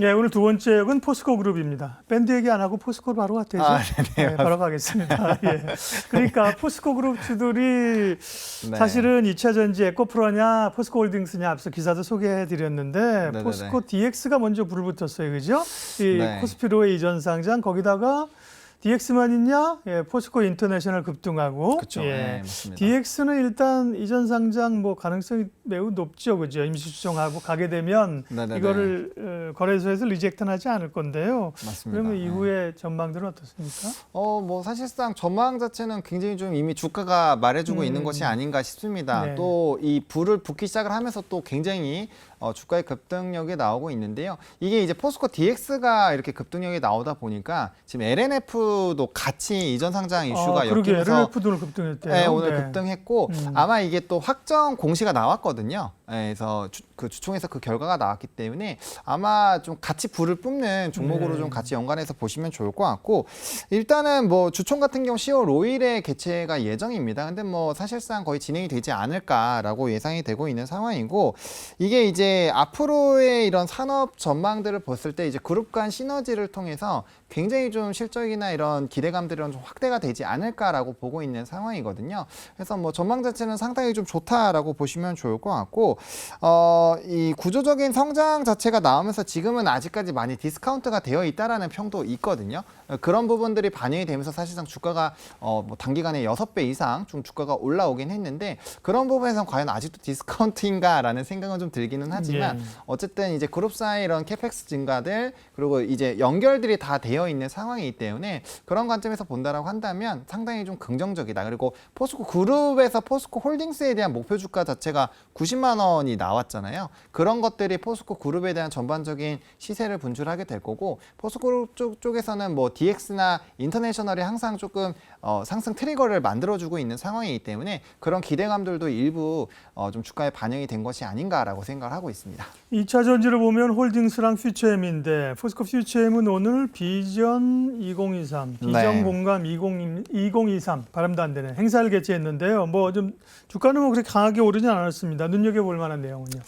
예, 오늘 두 번째 역은 포스코 그룹입니다. 밴드 얘기 안 하고 포스코로 바로 갔대죠. 아, 네네, 네, 바로 가겠습니다. 예. 그러니까 포스코 그룹 주들이 네. 사실은 2차 전지 에코프로냐 포스코홀딩스냐 앞서 기사도 소개해드렸는데 네네네. 포스코 DX가 먼저 불을 붙었어요, 그죠? 이 네. 코스피로의 이전 상장 거기다가 DX만 있냐? 예, 포스코 인터내셔널 급등하고 그쵸. 예. 네, 맞습니다. DX는 일단 이전 상장 뭐 가능성이 매우 높죠, 그죠? 임시 추정하고 가게 되면 네네네. 이거를 어, 거래소에서 리젝트하지 않을 건데요. 맞습니다. 그러면 네. 이후에 전망들은 어떻습니까? 어, 뭐 사실상 전망 자체는 굉장히 좀 이미 주가가 말해주고 음. 있는 것이 아닌가 싶습니다. 네. 또 이 불을 붙기 시작을 하면서 또 굉장히 어, 주가의 급등력이 나오고 있는데요. 이게 이제 포스코 DX가 이렇게 급등력이 나오다 보니까 지금 LNF 도 같이 이전 상장 이슈가 아, 그러게 엮이면서 LNF도 오늘 급등했대요. 네, 오늘 네. 급등했고 음. 아마 이게 또 확정 공시가 나왔거든요. 네, 그래서 주, 그 주총에서 그 결과가 나왔기 때문에 아마 좀 같이 불을 뿜는 종목으로 네. 좀 같이 연관해서 보시면 좋을 것 같고 일단은 뭐 주총 같은 경우 10월 5일에 개최가 예정입니다. 근데 뭐 사실상 거의 진행이 되지 않을까라고 예상이 되고 있는 상황이고 이게 이제 앞으로의 이런 산업 전망들을 봤을 때 이제 그룹 간 시너지를 통해서 굉장히 좀 실적이나 이런 기대감들은 좀 확대가 되지 않을까라고 보고 있는 상황이거든요. 그래서 뭐 전망 자체는 상당히 좀 좋다라고 보시면 좋을 것 같고 어, 이 구조적인 성장 자체가 나오면서 지금은 아직까지 많이 디스카운트가 되어 있다라는 평도 있거든요. 어, 그런 부분들이 반영이 되면서 사실상 주가가 어, 뭐 단기간에 여섯 배 이상 좀 주가가 올라오긴 했는데 그런 부분에서 과연 아직도 디스카운트인가라는 생각은 좀 들기는 하지만 예. 어쨌든 이제 그룹사의 이런 캐펙스 증가들 그리고 이제 연결들이 다 되어 있는 상황이기 때문에 그런 관점에서 본다라고 한다면 상당히 좀 긍정적이다. 그리고 포스코 그룹에서 포스코 홀딩스에 대한 목표 주가 자체가 90만 원이 나왔잖아요. 그런 것들이 포스코 그룹에 대한 전반적인 시세를 분출하게 될 거고 포스코 쪽, 쪽에서는 뭐 DX나 인터내셔널이 항상 조금 어, 상승 트리거를 만들어주고 있는 상황이기 때문에 그런 기대감들도 일부 어, 좀 주가에 반영이 된 것이 아닌가라고 생각을 하고 있습니다. 2차 전지를 보면 홀딩스랑 퓨처엠인데 포스코 퓨처엠은 오늘 비전 2023, 비전 네. 공감 20, 2023 발음도 안 되네 행사를 개최했는데요. 뭐 좀 주가는 뭐 그렇게 강하게 오르진 않았습니다. 눈여겨볼 만한 내용은요.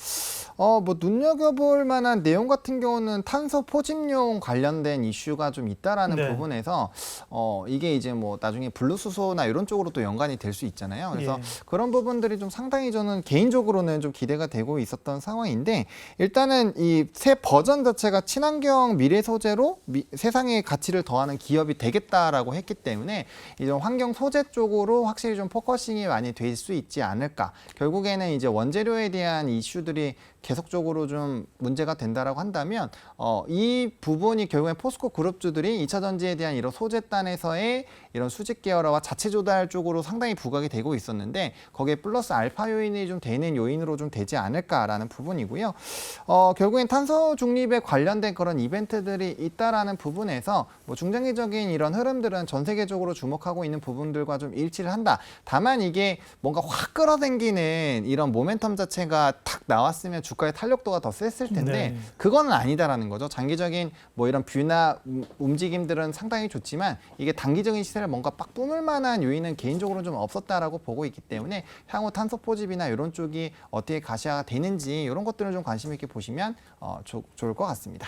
어, 뭐 눈여겨볼 만한 내용 같은 경우는 탄소 포집용 관련된 이슈가 좀 있다라는 네. 부분에서 어, 이게 이제 뭐 나중에 블루수소나 이런 쪽으로 또 연관이 될 수 있잖아요. 그래서 예. 그런 부분들이 좀 상당히 저는 개인적으로는 좀 기대가 되고 있었던 상황인데 일단은 이 새 버전 자체가 친환경 미래 소재로 미- 세상의 가치를 더하는 기업이 되겠다라고 했기 때문에 이제 환경 소재 쪽으로 확실히 좀 포커싱이 많이 될 수 있지 않을까. 결국에는 이제 원재료에 대한 이슈들이 계속적으로 좀 문제가 된다라고 한다면 어, 이 부분이 결국엔 포스코 그룹주들이 2차 전지에 대한 이런 소재단에서의 이런 수직 계열화와 자체 조달 쪽으로 상당히 부각이 되고 있었는데 거기에 플러스 알파 요인이 좀 되는 요인으로 좀 되지 않을까라는 부분이고요. 어, 결국엔 탄소 중립에 관련된 그런 이벤트들이 있다라는 부분에서 뭐 중장기적인 이런 흐름들은 전 세계적으로 주목하고 있는 부분들과 좀 일치를 한다. 다만 이게 뭔가 확 끌어당기는 이런 모멘텀 자체가 탁 나왔으면 주가의 탄력도가 더 셌을 텐데 네. 그거는 아니다라는 거죠. 장기적인 뭐 이런 뷰나 음, 움직임들은 상당히 좋지만 이게 단기적인 시세를 뭔가 빡 뿜을 만한 요인은 개인적으로 좀 없었다라고 보고 있기 때문에 향후 탄소 포집이나 이런 쪽이 어떻게 가시화가 되는지 이런 것들을 좀 관심 있게 보시면 어, 좋- 좋을 것 같습니다.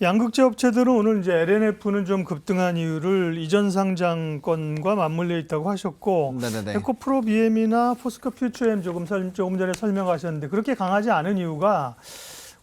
양극재 업체들은 오늘 이제 LNF는 좀 급등한 이유를 이전 상장권과 맞물려 있다고 하셨고 네네네. 에코프로 BM이나 포스코 퓨처엠 조금 설, 조금 전에 설명하셨는데 그렇게 강하지 않은 이유 가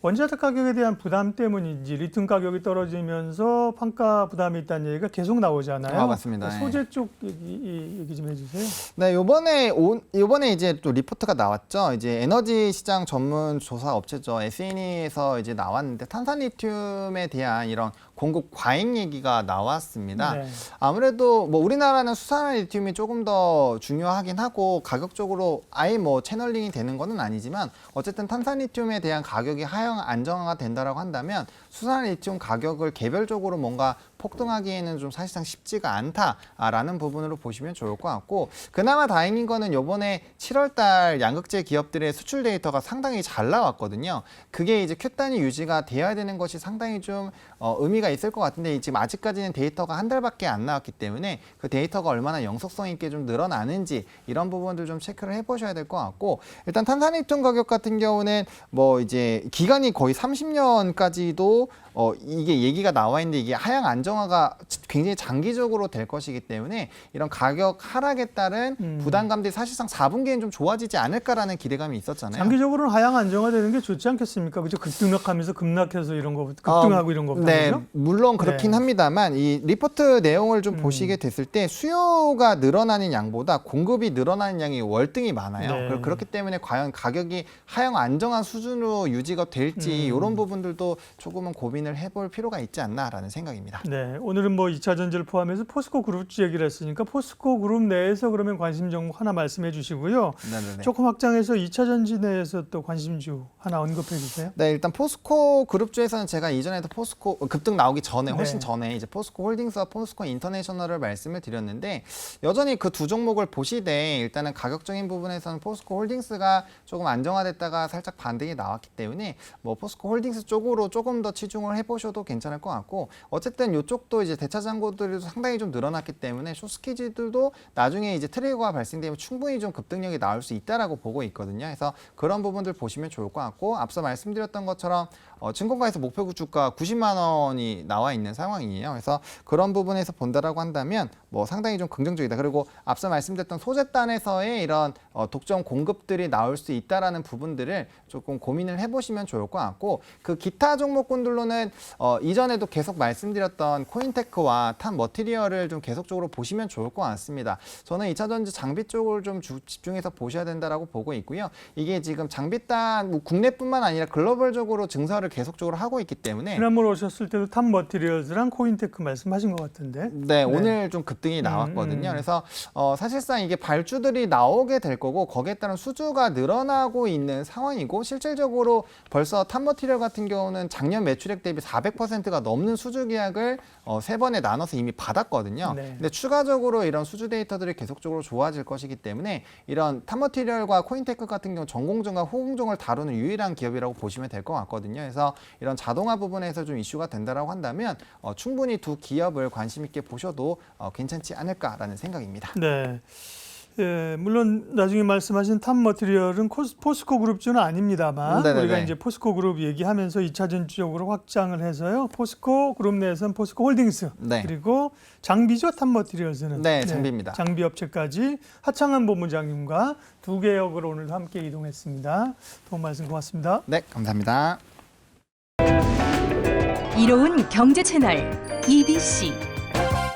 원자재 가격에 대한 부담 때문인지 리튬 가격이 떨어지면서 판가 부담이 있다는 얘기가 계속 나오잖아요. 아, 맞습니다. 예. 소재 쪽 얘기, 이- 얘기 좀 해주세요. 네, 요번에 온 요번에 이제 또 리포트가 나왔죠. 이제 에너지 시장 전문 조사 업체죠. SNE에서 이제 나왔는데 탄산 리튬에 대한 이런 공급 과잉 얘기가 나왔습니다. 네. 아무래도 뭐 우리나라는 수산화 리튬이 조금 더 중요하긴 하고 가격적으로 아예 뭐 채널링이 되는 거는 아니지만 어쨌든 탄산 리튬에 대한 가격이 하향 안정화가 된다라고 한다면 수산화 리튬 가격을 개별적으로 뭔가 폭등하기에는 좀 사실상 쉽지가 않다라는 부분으로 보시면 좋을 것 같고 그나마 다행인 거는 요번에 7월 달 양극재 기업들의 수출 데이터가 상당히 잘 나왔거든요. 그게 이제 큐단위 유지가 되어야 되는 것이 상당히 좀 어, 의미가 의미가 있을 것 같은데 지금 아직까지는 데이터가 한 달밖에 안 나왔기 때문에 그 데이터가 얼마나 영속성 있게 좀 늘어나는지 이런 부분들 좀 체크를 해보셔야 될 것 같고 일단 탄산리튬 가격 같은 경우는 뭐 이제 기간이 거의 30년까지도 어 이게 얘기가 나와 있는데 이게 하향 안정화가 굉장히 장기적으로 될 것이기 때문에 이런 가격 하락에 따른 음. 부담감들이 사실상 4분기엔 좀 좋아지지 않을까라는 기대감이 있었잖아요. 장기적으로는 하향 안정화되는 게 좋지 않겠습니까? 그죠? 급등락하면서 급락해서 이런 거 급등하고 이런 거보다 네, 그죠? 물론 그렇긴 네. 합니다만 이 리포트 내용을 좀 음. 보시게 됐을 때 수요가 늘어나는 양보다 공급이 늘어나는 양이 월등히 많아요. 네. 그- 그렇기 때문에 과연 가격이 하향 안정한 수준으로 유지가 될지 음. 이런 부분들도 조금은 고민을 해볼 필요가 있지 않나라는 생각입니다. 네, 오늘은 뭐 2차 전지를 포함해서 포스코 그룹 얘기를 했으니까 포스코 그룹 내에서 그러면 관심 종목 하나 말씀해 주시고요. 네네네. 조금 확장해서 2차 전지 내에서 또 관심주 하나 언급해 주세요. 네, 일단 포스코 그룹주에서는 제가 이전에도 포스코 급등 나오기 전에 훨씬 네. 전에 이제 포스코 홀딩스와 포스코 인터내셔널을 말씀을 드렸는데 여전히 그 두 종목을 보시되 일단은 가격적인 부분에서는 포스코 홀딩스가 조금 안정화됐다가 살짝 반등이 나왔기 때문에 뭐 포스코 홀딩스 쪽으로 조금 더 치중을 해보셔도 괜찮을 것 같고 어쨌든 이쪽도 이제 대차 잔고들이 상당히 좀 늘어났기 때문에 쇼스키즈들도 나중에 이제 트레이거가 발생되면 충분히 좀 급등력이 나올 수 있다라고 보고 있거든요. 그래서 그런 부분들 보시면 좋을 것 같고 앞서 말씀드렸던 것처럼 어, 증권가에서 목표 주가 90만 원이 나와 있는 상황이에요. 그래서 그런 부분에서 본다라고 한다면 뭐 상당히 좀 긍정적이다. 그리고 앞서 말씀드렸던 소재단에서의 이런 어, 독점 공급들이 나올 수 있다라는 부분들을 조금 고민을 해보시면 좋을 것 같고 그 기타 종목군들로는 어, 이전에도 계속 말씀드렸던 코인테크와 탄 머티리얼을 좀 계속적으로 보시면 좋을 것 같습니다. 저는 2차 전지 장비 쪽을 좀 주- 집중해서 보셔야 된다라고 보고 있고요. 이게 지금 장비단 뭐 국내뿐만 아니라 글로벌적으로 증설을 계속적으로 하고 있기 때문에 지난번 오셨을 때도 탑 머티리얼즈랑 코인테크 말씀하신 것 같은데. 네, 오늘 좀 급등이 나왔거든요. 음. 그래서 어, 사실상 이게 발주들이 나오게 될 거고 거기에 따른 수주가 늘어나고 있는 상황이고 실질적으로 벌써 탑머티리얼 같은 경우는 작년 매출액 대비 400%가 넘는 수주 계약을 어, 세 번에 나눠서 이미 받았거든요. 네. 근데 추가적으로 이런 수주 데이터들이 계속적으로 좋아질 것이기 때문에 이런 탑머티리얼과 코인테크 같은 경우 전공정과 호공정을 다루는 유일한 기업이라고 보시면 될 것 같거든요. 그래서 이런 자동화 부분에서 좀 이슈가 된다라고 한다면 어, 충분히 두 기업을 관심 있게 보셔도 어, 괜찮지 않을까라는 생각입니다. 네. 예, 물론 나중에 말씀하신 탑 머티리얼은 코스- 포스코 그룹주는 아닙니다만 네네네. 우리가 이제 포스코 그룹 얘기하면서 2차 전지 쪽으로 확장을 해서요. 포스코 그룹 내에서는 포스코 홀딩스 네. 그리고 장비죠 탑 머티리얼스는 네, 장비입니다. 장비 업체까지 하창한 본부장님과 두 개역으로 오늘 함께 이동했습니다. 도움 말씀 고맙습니다. 네, 감사합니다. 이로운 경제 채널 EBC